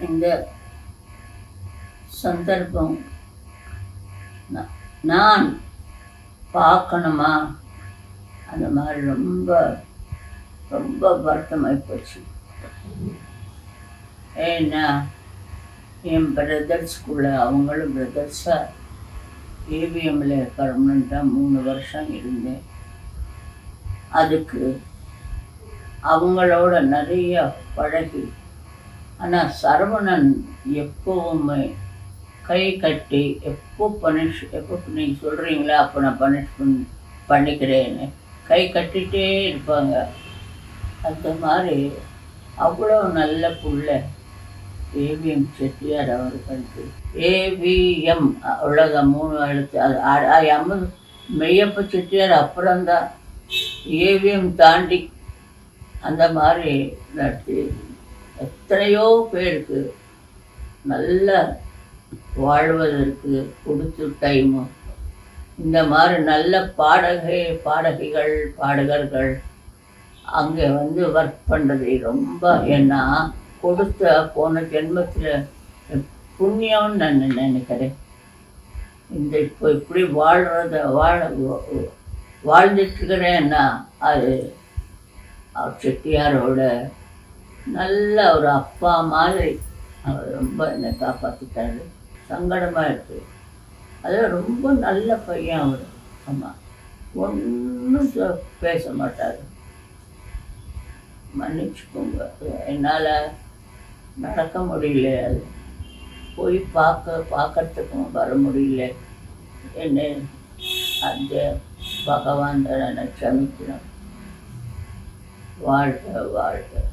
இந்த சந்தர்ப்பம்? நான் பார்க்கணுமா? அந்த மாதிரி ரொம்ப ரொம்ப வருத்தமாகி போச்சு. ஏன்னா என் பிரதர்ஸ்குள்ள அவங்களும் பிரதர்ஸாக ஏவிஎம்மில் பர்மனெண்ட்டாக மூணு வருஷம் இருந்தேன். அதுக்கு அவங்களோட நிறைய பழகி ஆனால் சரவணன் எப்போவுமே கை கட்டி எப்போ பனிஷ் எப்போ நீங்கள் சொல்கிறீங்களா அப்போ நான் பனிஷ் பண்ணிக்கிறேன்னு கை கட்டிகிட்டே இருப்பாங்க. அந்த மாதிரி அவ்வளோ நல்ல புள்ள. ஏவிஎம் செட்டியார் அவர்களுக்கு. ஏவிஎம் அவ்வளோதான் மூணு எழுத்து. அது அ- மெய்யப்ப செட்டியார் அப்புறம்தான். ஏவிஎம் தாண்டி அந்த மாதிரி நடத்தி எத்தனையோ பேருக்கு நல்ல வாழ்வதற்கு கொடுத்து டைமு இந்த மாதிரி நல்ல பாடகை பாடகிகள் பாடகர்கள் அங்கே வந்து ஒர்க் பண்ணுறது ரொம்ப ஏன்னா கொடுத்த போன ஜென்மத்தில் புண்ணியம்னு நான் நினைக்கிறேன். இந்த இப்போ இப்படி வாழ்கிறத வாழ வாழ்ந்துட்டுருக்கிறேன்னா அது அவர் செட்டியாரோட நல்ல ஒரு அப்பா மாதிரி அவர் ரொம்ப என்னை காப்பாற்றிட்டாரு சங்கடமாக இருக்கு. அதில் ரொம்ப நல்ல பையன் அவர். ஆமாம் ஒன்றும் பேச மாட்டார். மன்னிச்சுக்கோங்க. என்னால் நடக்க முடியல அது. போய் பார்க்க பார்க்கறதுக்கும் வர முடியல. என்ன அந்த பகவான் தான் என்னை க்ஷமிக்கணும். வாழ்க வாழ்க.